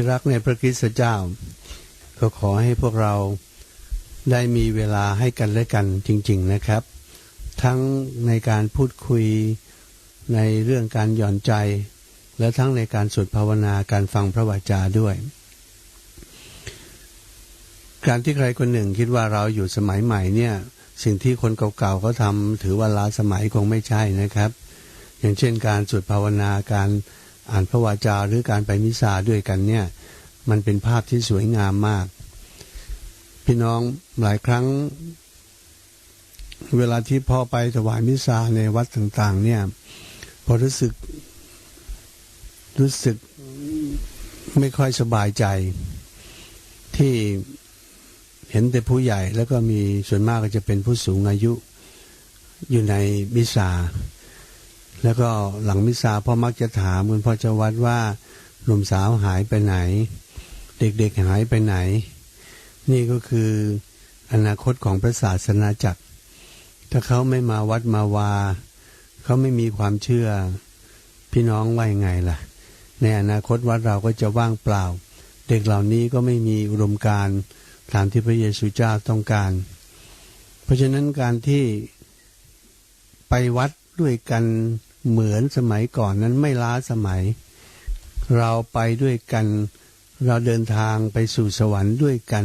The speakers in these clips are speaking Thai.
ที่รักในพระคริสต์เจ้า ก็ขอให้พวกเราได้มีเวลาให้กันและกันจริง ๆนะครับ ทั้งในการพูดคุยในเรื่องการหย่อนใจ และทั้งในการสวดภาวนาการฟังพระวจาด้วย การที่ใครคนหนึ่งคิดว่าเราอยู่สมัยใหม่เนี่ยสิ่งที่คนเก่าๆเขาทำถือว่าล้าสมัยคงไม่ใช่นะครับ อย่างเช่นการสวดภาวนาการ อ่านพระวจาหรือการไปมิสาด้วยกันเนี่ย มันเป็นภาพที่สวยงามมาก พี่น้องหลายครั้ง เวลาที่พ่อไปถวายมิสาในวัดต่าง ๆ เนี่ย พอรู้สึก รู้สึกไม่ค่อยสบายใจ ที่เห็นแต่ผู้ใหญ่แล้วก็มีส่วนมากก็จะเป็นผู้สูงอายุอยู่ในมิสา แล้วก็หลังมิสาพ่อมักจะถามคุณพ่อเจ้าวัดว่าหนุ่มสาวหายไปไหน เด็กๆหายไปไหน นี่ก็คืออนาคตของพระศาสนาจักร ถ้าเขาไม่มาวัดมาวา เขาไม่มีความเชื่อ พี่น้องว่ายังไงล่ะ ในอนาคตวัดเราก็จะว่างเปล่า เด็กเหล่านี้ก็ไม่มีอุดมการตามที่พระเยซูเจ้าต้องการ เพราะฉะนั้นการที่ไปวัดด้วยกัน เหมือนสมัยก่อนนั้นไม่ล้าสมัย เราไปด้วยกัน เราเดินทางไปสู่สวรรค์ด้วยกัน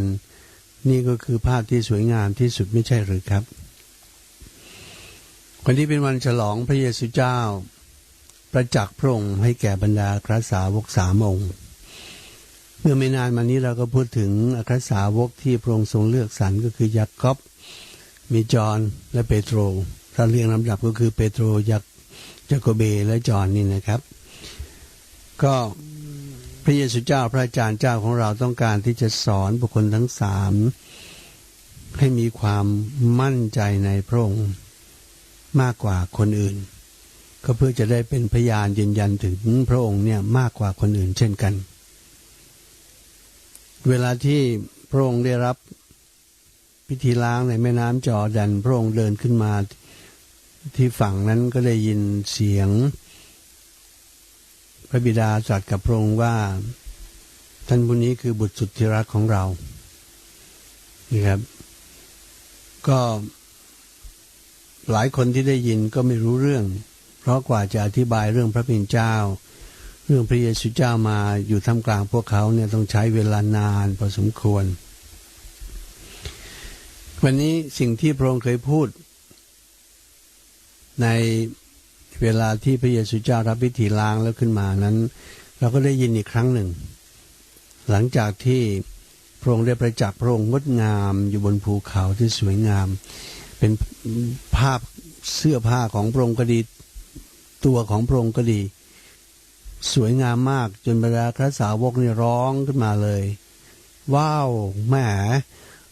นี่ก็คือภาพที่สวยงามที่สุดไม่ใช่หรือครับ วันนี้เป็นวันฉลองพระเยซูเจ้า ประจักษ์พระองค์ให้แก่บรรดาคราสาวกสามองค์เมื่อไม่นานมานี้เราก็พูดถึงอัครสาวกที่พระองค์ทรงเลือกสรรก็คือยากอบมีจอนและเปโตรถ้าเรียงลำดับก็คือเปโตรยาก ยาโกเบและจอห์นนี่นะครับ ก็พระเยซูเจ้าพระอาจารย์เจ้าของเราต้องการที่จะสอนบุคคลทั้งสามให้มีความมั่นใจในพระองค์มากกว่าคนอื่น ก็เพื่อจะได้เป็นพยานยืนยันถึงพระองค์เนี่ยมากกว่าคนอื่นเช่นกัน เวลาที่พระองค์ได้รับพิธีล้างในแม่น้ำจอร์แดนพระองค์เดินขึ้นมา ที่ฝั่งนั้นก็ได้ยินเสียง พระบิดาตรัสกับพระองค์ว่า ท่านผู้นี้คือบุตรสุดที่รักของเรานี่ครับ ก็หลายคนที่ได้ยินก็ไม่รู้เรื่อง เพราะกว่าจะอธิบายเรื่องพระเป็นเจ้า เรื่องพระเยซูเจ้ามาอยู่ท่ามกลางพวกเขาเนี่ยต้องใช้เวลานานพอสมควร วันนี้สิ่งที่พระองค์เคยพูด ในเวลาที่พระเยซูเจ้ารับพิธีล้างแล้วขึ้นมานั้น เราก็ได้ยินอีกครั้งหนึ่ง หลังจากที่พระองค์ได้ประจักษ์พระองค์งดงามอยู่บนภูเขาที่สวยงาม เป็นภาพเสื้อผ้าของพระองค์ก็ดีตัวของพระองค์ก็ดี สวยงามมากจนบรรดาพระสาวกนี่ร้องขึ้นมาเลย ว้าวแหม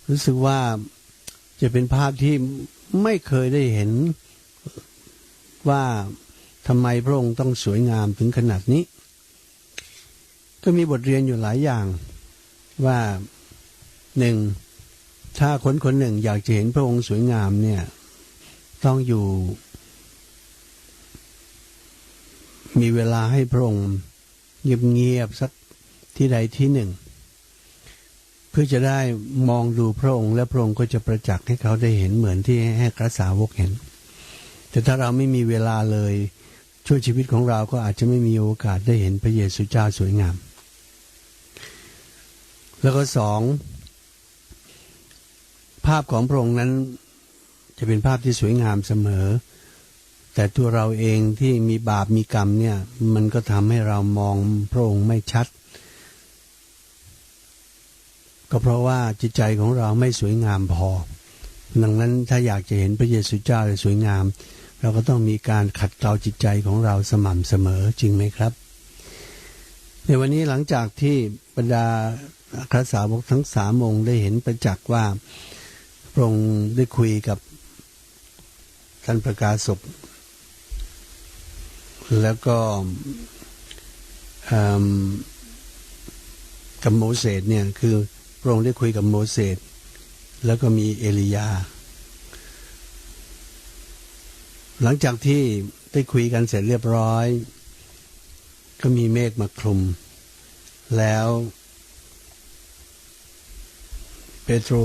รู้สึกว่าจะเป็นภาพที่ไม่เคยได้เห็น ว่าทำไมพระองค์ต้องสวยงามถึงขนาดนี้ ก็มีบทเรียนอยู่หลายอย่างว่าหนึ่งถ้าคนคนหนึ่งอยากจะเห็นพระองค์สวยงามเนี่ยต้องอยู่ มีเวลาให้พระองค์เงียบๆสักที่ใดที่หนึ่ง เพื่อจะได้มองดูพระองค์และพระองค์ก็จะประจักษ์ให้เขาได้เห็นเหมือนที่ให้กระสาวกเห็น แต่ถ้าเราไม่มีเวลาเลย ช่วยชีวิตของเราก็อาจจะไม่มีโอกาสได้เห็นพระเยซูเจ้าสวยงาม แล้วก็สองภาพของพระองค์นั้นจะเป็นภาพที่สวยงามเสมอ แต่ตัวเราเองที่มีบาปมีกรรมเนี่ย มันก็ทำให้เรามองพระองค์ไม่ชัด ก็เพราะว่าจิตใจของเราไม่สวยงามพอ ดังนั้นถ้าอยากจะเห็นพระเยซูเจ้าสวยงาม เราก็ต้องมีการขัดเกลาจิตใจของเราสม่ำเสมอจริงไหมครับ ในวันนี้หลังจากที่บรรดาคราสาวกทั้งสามองค์ได้เห็นประจักษ์ว่าพระองค์ได้คุยกับท่านประกาศศแล้วก็กับโมเสสเนี่ยคือพระองค์ได้คุยกับโมเสสแล้วก็มีเอลียา หลังจากที่ได้คุยกันเสร็จเรียบร้อย ก็มีเมฆมาคลุม แล้ว เปโตร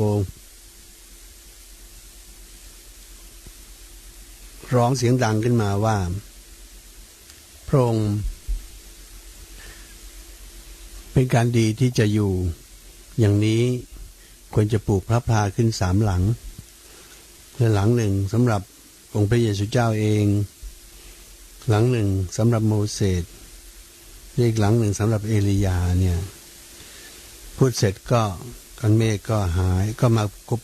ร้องเสียงดังขึ้นมาว่า พระองค์เป็นการดีที่จะอยู่อย่างนี้ควรจะปลูกพระพลาขึ้นสามหลังและหลังหนึ่งสำหรับ องค์พระเยซูเจ้าเอง หลังหนึ่งสำหรับโมเสสอีกหลังหนึ่งสำหรับเอลียาเนี่ยพูดเสร็จก็ก้อนเมฆก็หายก็มากบ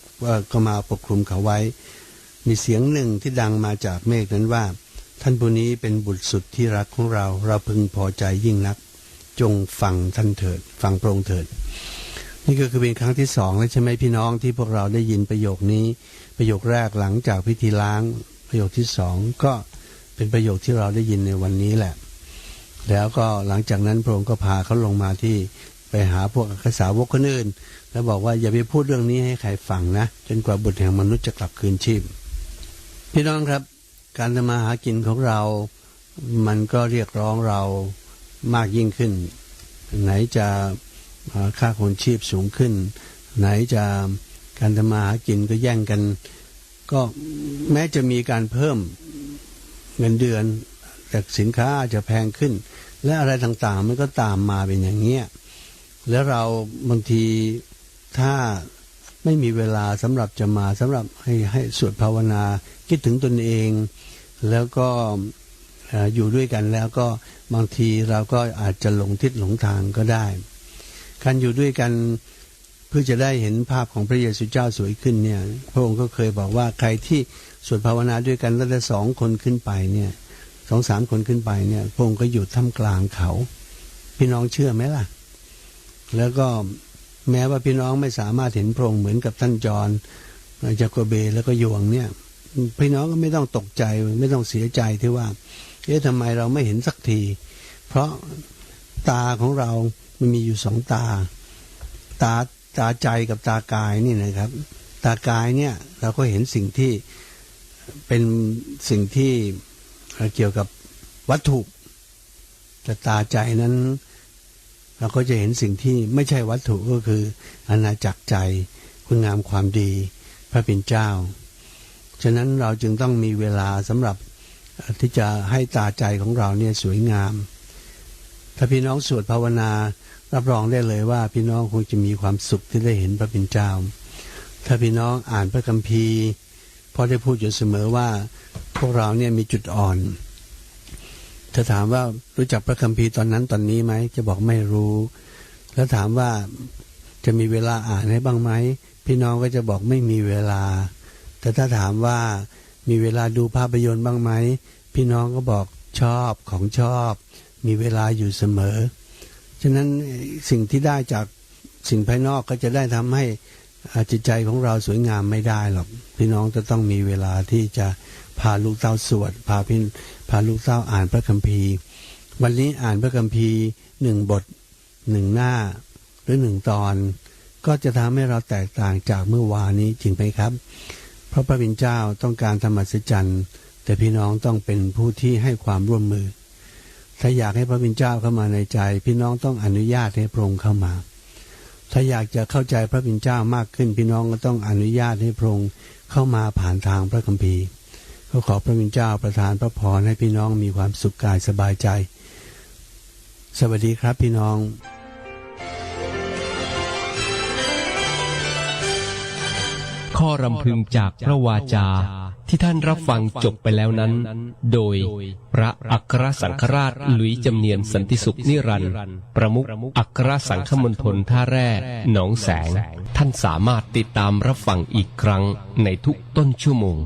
ก็มาปกคลุมเขาไว้ มีเสียงหนึ่งที่ดังมาจากเมฆนั้นว่า ท่านผู้นี้เป็นบุตรสุดที่รักของเราเราพึงพอใจยิ่งนัก จงฟังท่านเถิด ฟังพระองค์เถิด นี่ก็คือเป็นครั้งที่สองแล้วใช่ไหมพี่น้องที่พวกเราได้ยินประโยคนี้ ประโยคแรกหลังจากพิธีล้าง ประโยคที่สองก็เป็นประโยคที่เราได้ยินในวันนี้แหละ แล้วก็หลังจากนั้นพระองค์ก็พาเขาลงมาที่ไปหาพวกอักษาวกคนอื่น แล้วบอกว่าอย่าไปพูดเรื่องนี้ให้ใครฟังนะ จนกว่าบุตรแห่งมนุษย์จะกลับคืนชีพ พี่น้องครับ การทำมาหากินของเรา มันก็เรียกร้องเรามากยิ่งขึ้น ไหนจะค่าครองชีพสูงขึ้น ไหนจะการทำมาหากินก็แย่งกัน ก็แม้จะมีการเพิ่มเงินเดือน แต่สินค้าอาจจะแพงขึ้น และอะไรต่างๆ มันก็ตามมาเป็นอย่างเงี้ยแล้วเราบางทีถ้าไม่มีเวลาสำหรับจะมาสำหรับให้ให้สวดภาวนาคิดถึงตนเอง แล้วก็เอ่อยู่ด้วยกันแล้วก็บางทีเราก็อาจจะหลงทิศหลงทางก็ได้ การอยู่ด้วยกัน พื่อจะได้เห็นภาพของพระเยซูเจ้าสวยขึ้นเนี่ยพระองค์ก็เคยบอกว่าใครที่สวดภาวนาด้วยกันแล้วได้สองคนขึ้นไปเนี่ยสองสามคนขึ้นไปเนี่ยพระองค์ก็อยู่ท่ามกลางเขา พี่น้องเชื่อไหมล่ะ แล้วก็แม้ว่าพี่น้องไม่สามารถเห็นพระองค์เหมือนกับท่านจอนจากโกเบแล้วก็ยวงเนี่ยพี่น้องก็ไม่ต้องตกใจไม่ต้องเสียใจที่ว่าเอ๊ะทำไมเราไม่เห็นสักที เพราะตาของเรามันมีอยู่สองตา ตา ตาใจกับตากายนี่นะครับ ตากายเนี่ยเราก็เห็นสิ่งที่เป็นสิ่งที่เกี่ยวกับวัตถุแต่ตาใจนั้น เราก็จะเห็นสิ่งที่ไม่ใช่วัตถุก็คืออาณาจักรใจคุณงามความดีพระเป็นเจ้า ฉะนั้นเราจึงต้องมีเวลาสำหรับที่จะให้ตาใจของเราเนี่ยสวยงาม ถ้าพี่น้องสวดภาวนา รับรองได้เลยว่าพี่น้องคงจะมีความสุขที่ได้เห็นพระเป็นเจ้า ถ้าพี่น้องอ่านพระคัมภีร์พ่อได้พูดอยู่เสมอว่าพวกเราเนี่ยมีจุดอ่อนถ้าถามว่ารู้จักพระคัมภีร์ตอนนั้นตอนนี้ไหมจะบอกไม่รู้ แล้วถามว่าจะมีเวลาอ่านให้บ้างไหมพี่น้องก็จะบอกไม่มีเวลา แต่ถ้าถามว่ามีเวลาดูภาพยนตร์บ้างไหมพี่น้องก็บอกชอบของชอบ มีเวลาอยู่เสมอ ฉะนั้นสิ่งที่ได้จากสิ่งภายนอกก็จะได้ทำให้อจิตใจของเราสวยงามไม่ได้หรอกพี่น้องจะต้องมีเวลาที่จะพาลูกเต้าสวดพาพี่พาลูกเต้าอ่านพระคัมภีร์ วันนี้อ่านพระคัมภีร์หนึ่งบทหนึ่งหน้า หรือหนึ่งตอน ก็จะทำให้เราแตกต่างจากเมื่อวานนี้จริงไหมครับ เพราะพระบิดเจ้าต้องการธรรมสัจจรรย์แต่พี่น้องต้องเป็นผู้ที่ให้ความร่วมมือ ถ้าอยากให้พระบิดเจ้าเข้ามาในใจ พี่น้องต้องอนุญาตให้พระองค์เข้ามา ถ้าอยากจะเข้าใจพระบิดเจ้ามากขึ้น พี่น้องก็ต้องอนุญาตให้พระองค์เข้ามาผ่านทางพระคัมภีร์ก็ขอพระบิดเจ้าประทานพระพรให้พี่น้องมีความสุขกายสบายใจ สวัสดีครับพี่น้องข้อรำพึงจากพระวาจา ที่ท่านรับฟังจบไปแล้วนั้น โดยพระอัครสังฆราชหลุยจำเนียนสันติสุขนิรันดร์ประมุขอัครสังฆมณฑลท่าแร่หนองแสง ท่านสามารถติดตามรับฟังอีกครั้งในทุกต้นชั่วโมง